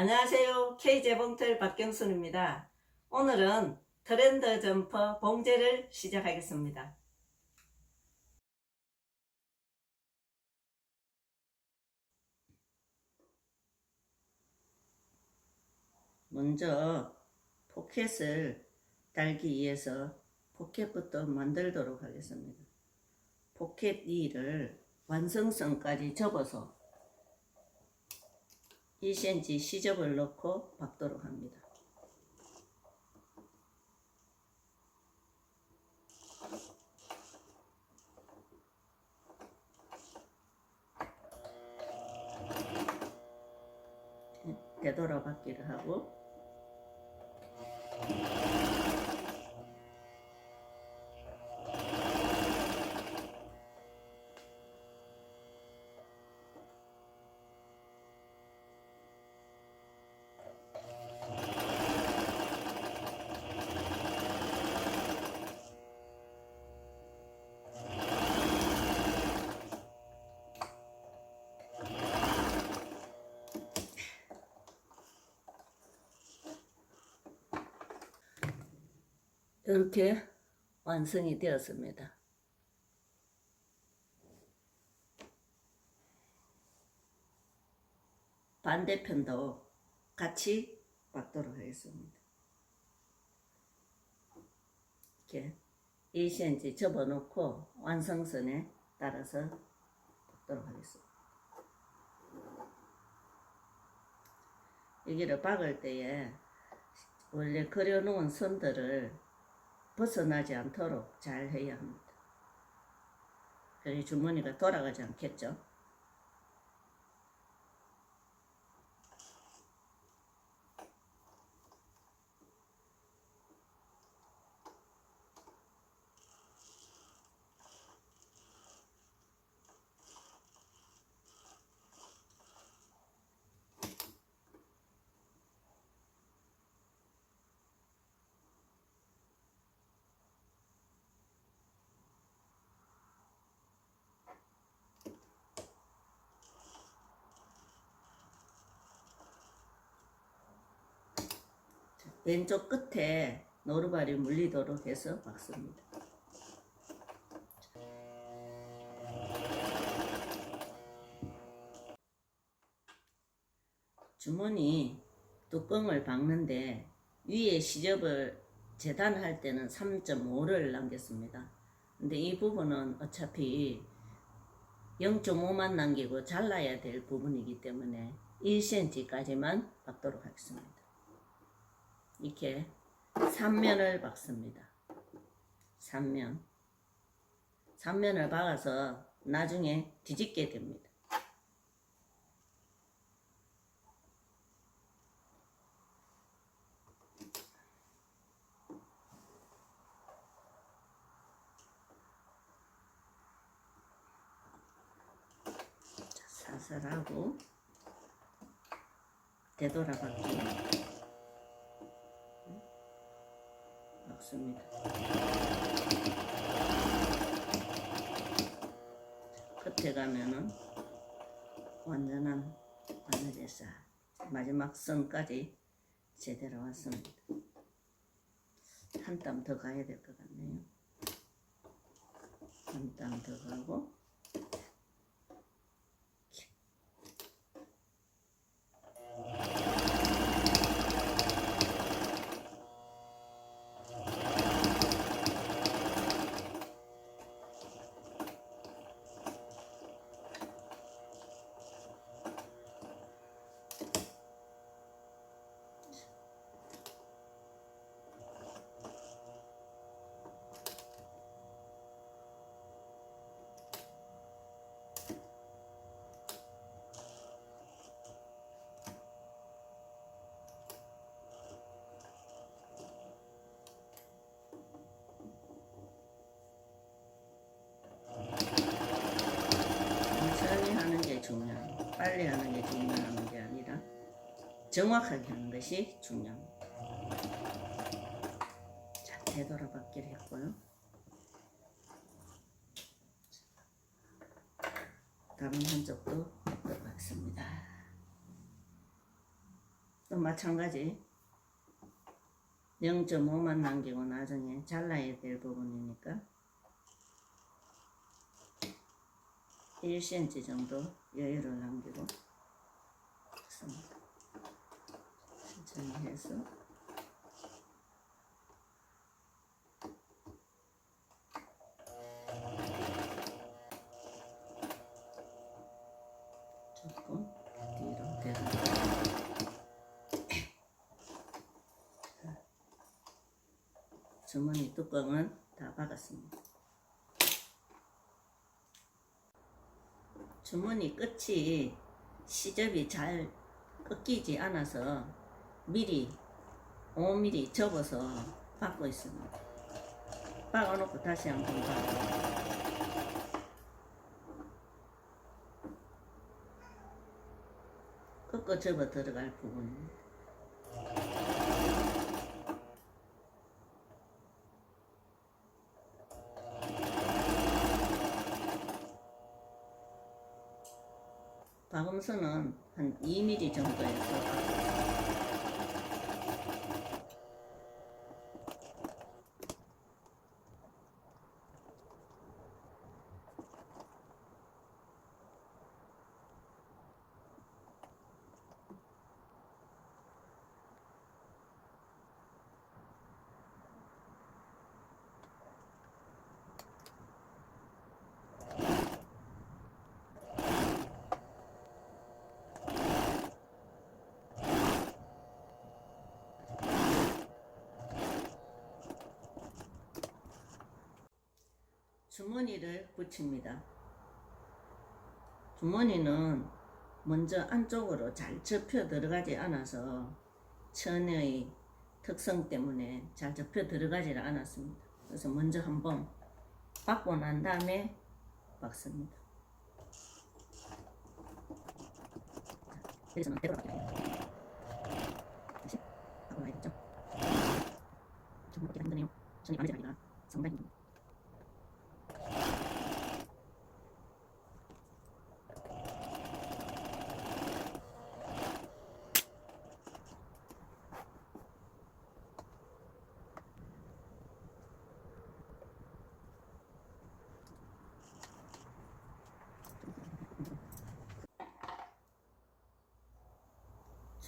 안녕하세요. K재봉틀 박경순입니다. 오늘은 트렌드 점퍼 봉제를 시작하겠습니다. 먼저 포켓을 달기 위해서 포켓부터 만들도록 하겠습니다. 포켓 2를 완성선까지 접어서 2cm 시접을 넣고 박도록 합니다. 되돌아 박기를 하고 이렇게 완성이 되었습니다. 반대편도 같이 박도록 하겠습니다. 이렇게 2cm 접어놓고 완성선에 따라서 박도록 하겠습니다. 여기를 박을 때에 원래 그려놓은 선들을 벗어나지 않도록 잘 해야 합니다. 그래 주머니가 돌아가지 않겠죠? 왼쪽 끝에 노루발이 물리도록 해서 박습니다. 주머니 뚜껑을 박는데 위에 시접을 재단할 때는 3.5를 남겼습니다. 근데 이 부분은 어차피 0.5만 남기고 잘라야 될 부분이기 때문에 1cm까지만 박도록 하겠습니다. 이렇게 3면을 박습니다. 3면. 3면을 박아서 나중에 뒤집게 됩니다. 자, 사살하고 되돌아박기 박습니다. 끝에 가면은 완전한 바늘에서 마지막 선까지 제대로 왔습니다. 한 땀 더 가야 될 것 같네요. 한 땀 더 가고 천천히 하는 게 중요해요. 빨리 하는 게 중요한 게 아니라 정확하게 하는 것이 중요합니다. 자, 되돌아박기를 했고요. 다른 한쪽도 넣어봤습니다. 마찬가지 0.5만 남기고 나중에 잘라야 될 부분이니까 1cm 정도 여유를 남기고 습니다 천천히 해서 조금 뒤로 대고 주머니 뚜껑은 다 박았습니다. 주머니 끝이 시접이 잘 꺾이지 않아서 미리 5mm 접어서 박고 있습니다. 박아놓고 다시 한번 박아. 꺾어 접어 들어갈 부분입니다. 박음선은 한 2mm 정도에서 주머니를 붙입니다. 주머니는 먼저 안쪽으로 잘 접혀 들어가지 않아서 천의 특성 때문에 잘 접혀 들어가지를 않았습니다. 그래서 먼저 한번 박고 난 다음에 박습니다. 여기서는 대로. 다시 박고 나야겠죠? 좀 먹기가 힘드네요. 바느질 하기가 상당히 힘듭니다.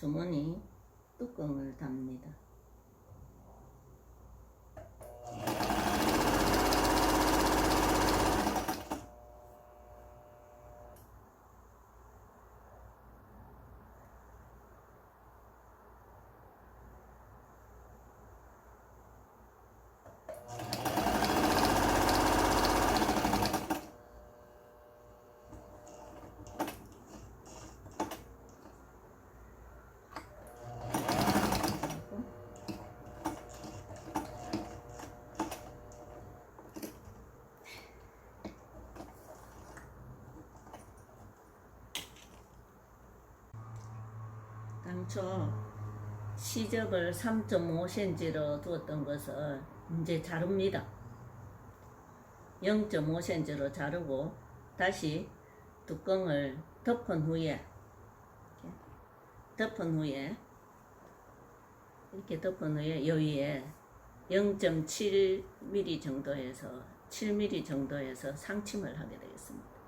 주머니 뚜껑을 답니다. 당초 시접을 3.5cm로 두었던 것을 이제 자릅니다. 0.5cm로 자르고 다시 뚜껑을 덮은 후에 덮은 후에 이렇게 덮은 후에 여기에 0.7mm 정도에서 7mm 정도에서 상침을 하게 되겠습니다.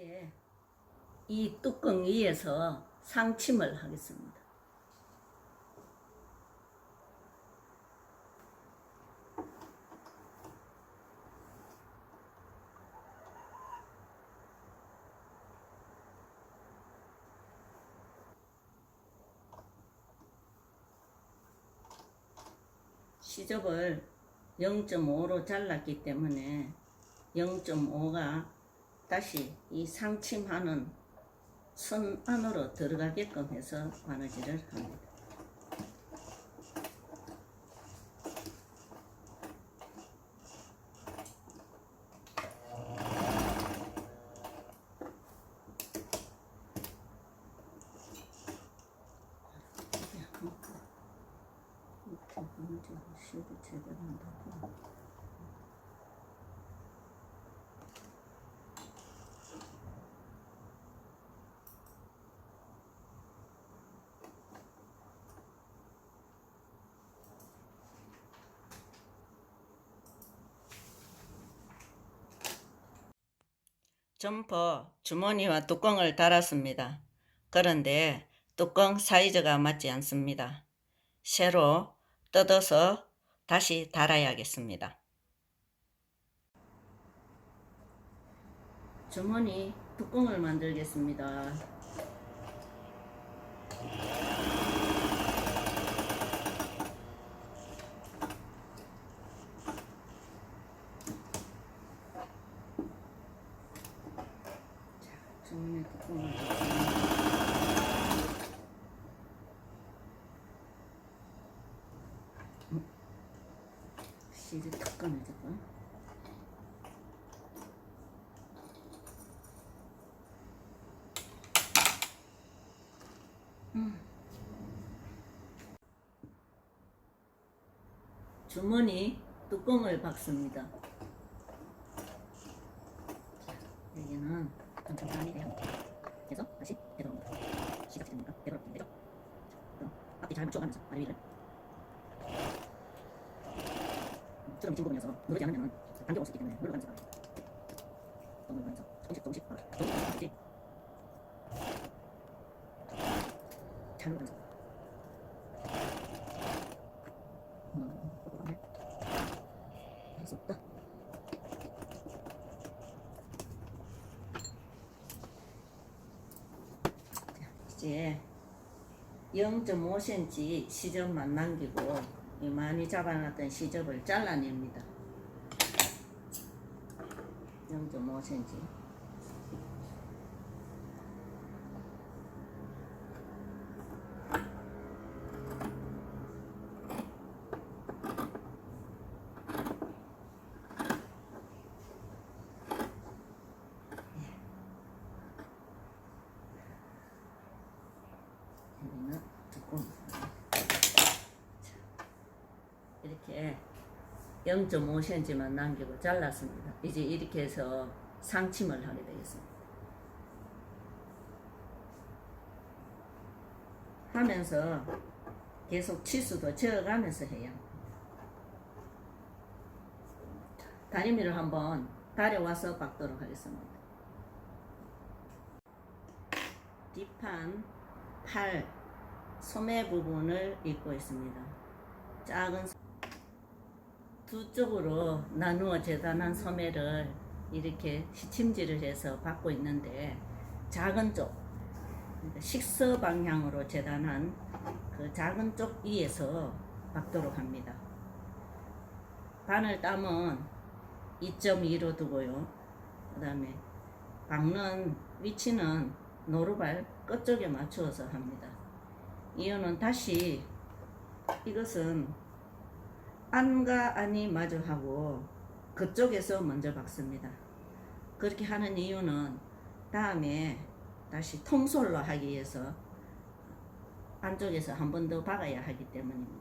이제 이 뚜껑 위에서 상침을 하겠습니다. 시접을 0.5로 잘랐기 때문에 0.5가 다시 이 상침하는 선 안으로 들어가게끔 해서 바느질을 합니다. 이렇게 바느질을 쉬고 제대로 한다고 점퍼 주머니와 뚜껑을 달았습니다. 그런데 뚜껑 사이즈가 맞지 않습니다. 새로 뜯어서 다시 달아야겠습니다. 주머니 뚜껑을 만들겠습니다. 자, 주머니 뚜껑을 닫습니다. 음, 실을 탁 꺼내줄까? 주머니 뚜껑을 박습니다. 자, 여기는 좀 적당히 돼요. 그래서 다시 되돌아옵니다. 되죠? 자, 그럼 앞뒤 잘 맞춰가면서 아래 위를 처럼 진 부분이어서 누르지 않으면 당겨올 수 있기 때문에 누르면서 가요. 또 누르면서 조금씩 조금씩 아, 조금씩 잘. 자, 이제 0.5cm 시접만 남기고 이 많이 잡아놨던 시접을 잘라냅니다. 0.5cm. 여기는 뚜껑. 이렇게 0.5cm만 남기고 잘랐습니다. 이제 이렇게 해서 상침을 하게 되겠습니다. 하면서 계속 치수도 재어가면서 해요. 다리미를 한번 다려와서 박도록 하겠습니다. 뒷판 팔 소매 부분을 입고 있습니다. 작은 소- 두 쪽으로 나누어 재단한 소매를 이렇게 시침질을 해서 받고 있는데 작은 쪽 그러니까 식서 방향으로 재단한 그 작은 쪽 위에서 박도록 합니다. 반을 따면 2.2로 두고요. 그 다음에 박는 위치는 노루발 끝쪽에 맞추어서 합니다. 이유는 다시 이것은 안과 안이 마주하고 그쪽에서 먼저 박습니다. 그렇게 하는 이유는 다음에 다시 통솔로 하기 위해서 안쪽에서 한 번 더 박아야 하기 때문입니다.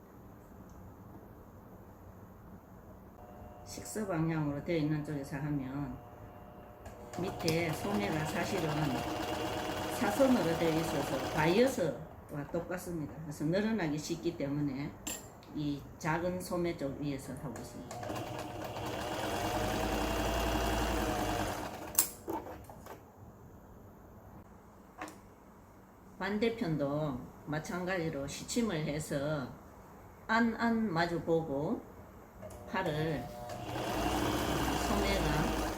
식서 방향으로 되어 있는 쪽에서 하면 밑에 소매가 사실은 사선으로 되어 있어서 바이어스와 똑같습니다. 그래서 늘어나기 쉽기 때문에 이 작은 소매 쪽 위에서 하고 있습니다. 반대편도 마찬가지로 시침을 해서 안안 마주 보고 팔을 소매가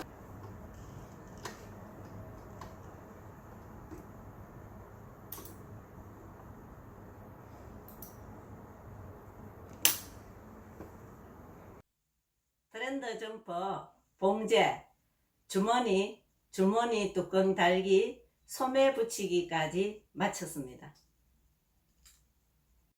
트렌드 점퍼 봉제 주머니 주머니 뚜껑 달기 소매 붙이기까지 마쳤습니다.